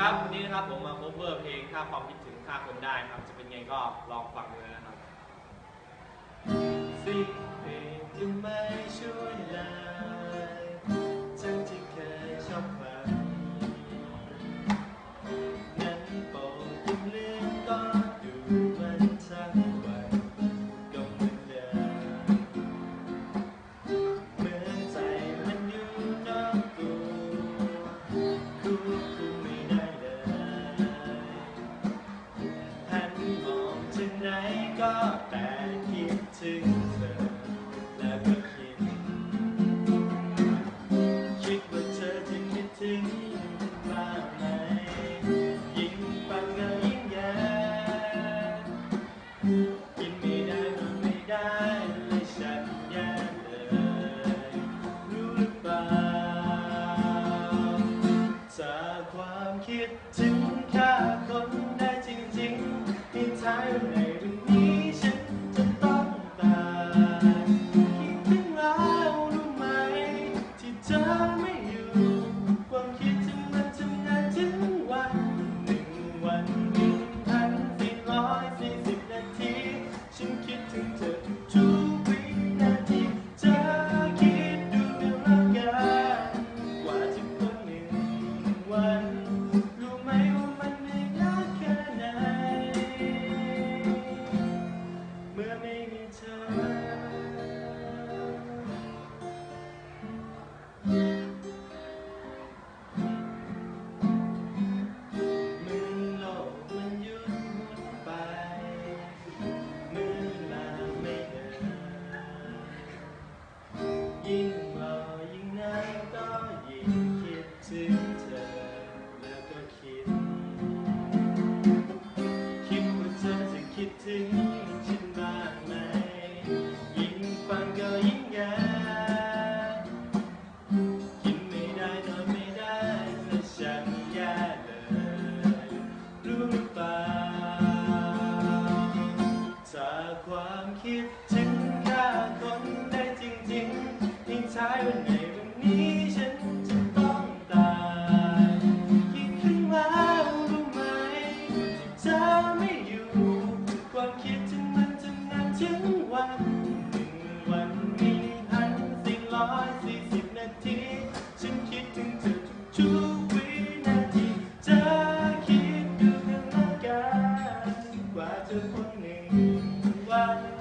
ครับวันนี้นะครับผมมาโคเวอร์เพลงค่าความคิดถึงค่าคนได้ครับ จะเป็นไงก็ลองฟังเลยนะครับสิ่งเพลงจะไม่ช่วย แต่คิดถึงเธอแล้วก็คิด คิดว่าเธอจะคิดถึงบ้างไหมยิ่งฟังก็ยิ่งแย่กินไม่ได้นอนไม่ได้เลยฉันแย่เลยรู้หรือเปล่าถ้าความคิดถึง ธอไม่อยู่ความคิดถึงมันทำงานถึงวันหนึ่งวันหนึ่งพันสี่ร้อยสี่สิบนาทีฉันคิดถึงเธอทุกวินาทีเธอคิดดูแล้วกันกว่าจะคนหนึ่งวันรู้ไหมว่ามันเหนื่อยยากแค่ไหนเมื่อไม่มีเธอายวันไหนวันนี้ฉันจะต้องตายคิดขึ้นแล้วรู้ไหมเธอไม่อยู่ ความคิดถึงมันจะนานถึงวันหนึ่งวันมีพันสี่ร้อยสี่สิบนาที ฉันคิดถึงเธอทุกๆวินาทีเธอคิดดูกันละกันกว่าเธอคนหนึ่งวัน